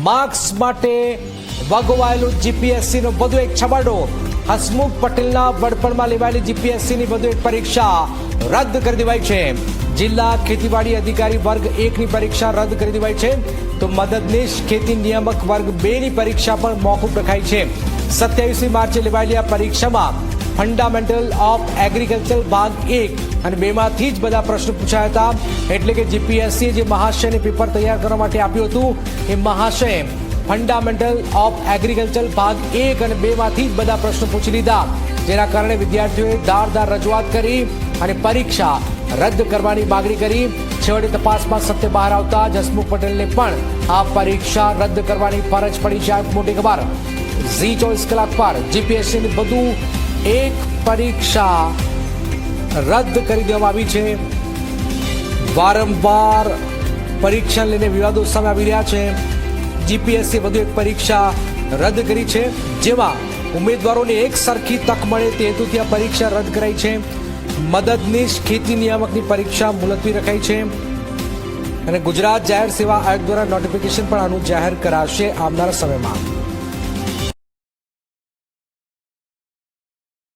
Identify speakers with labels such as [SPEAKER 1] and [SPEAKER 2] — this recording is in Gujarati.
[SPEAKER 1] માર્ક્સ માટે વગવાયેલું જીપીએસસીનો વધુ એક છબાડો. હસમુખ પટેલના વડપણમાં લેવાયેલી જીપીએસસીની વધુ એક પરીક્ષા રદ કરી દેવાઈ છે. જિલ્લા ખેતીવાડી અધિકારી વર્ગ એકની પરીક્ષા રદ કરી દેવાઈ છે. તો મદદનીશ ખેતી નિયામક વર્ગ બે ની પરીક્ષા પણ મોકૂફ રખાઈ છે. સત્યાવીસમી માર્ચે લેવાયેલી આ પરીક્ષામાં ફંડામેન્ટલ ઓફ એગ્રીકલ્ચર ભાગ એક અને બેમાંથી જ બધા પ્રશ્નો પૂછાયા હતા એટલે કે જીપીએસસી જે મહાશયને પેપર તૈયાર કરવા માટે આપ્યું હતું એ મહાશય ફંડામેન્ટલ ઓફ એગ્રીકલ્ચર ભાગ એક અને બેમાંથી જ બધા પ્રશ્નો પૂછી લીધા જેના કારણે વિદ્યાર્થીઓએ ધારદાર રજૂઆત કરી અને પરીક્ષા રદ કરવાની માગણી કરી છેવટે તપાસમાં સત્ય બહાર આવતા જસમુખ પટેલને પણ આ પરીક્ષા રદ કરવાની ફરજ પડી છે આ મોટી ખબર ઝી ચોવીસ કલાક પર જીપીએસસીની વધુ એક પરીક્ષા રદ કરી દેવામાં આવી છે. વારંવાર પરીક્ષા લઈને વિવાદો સામે આવી રહ્યા છે. જીપીએસસી વધુ એક પરીક્ષા રદ કરી છે. જેમાં ઉમેદવારોને એક સરખી તક મળે તે હેતુથી આ પરીક્ષા રદ કરાઈ છે. મદદનીશ ખેતી નિયામકની પરીક્ષા મુલતવી રખાઈ છે. અને ગુજરાત જાહેર સેવા આયોગ દ્વારા નોટિફિકેશન પણ આનું જાહેર કરાશે આવનારા સમયમાં.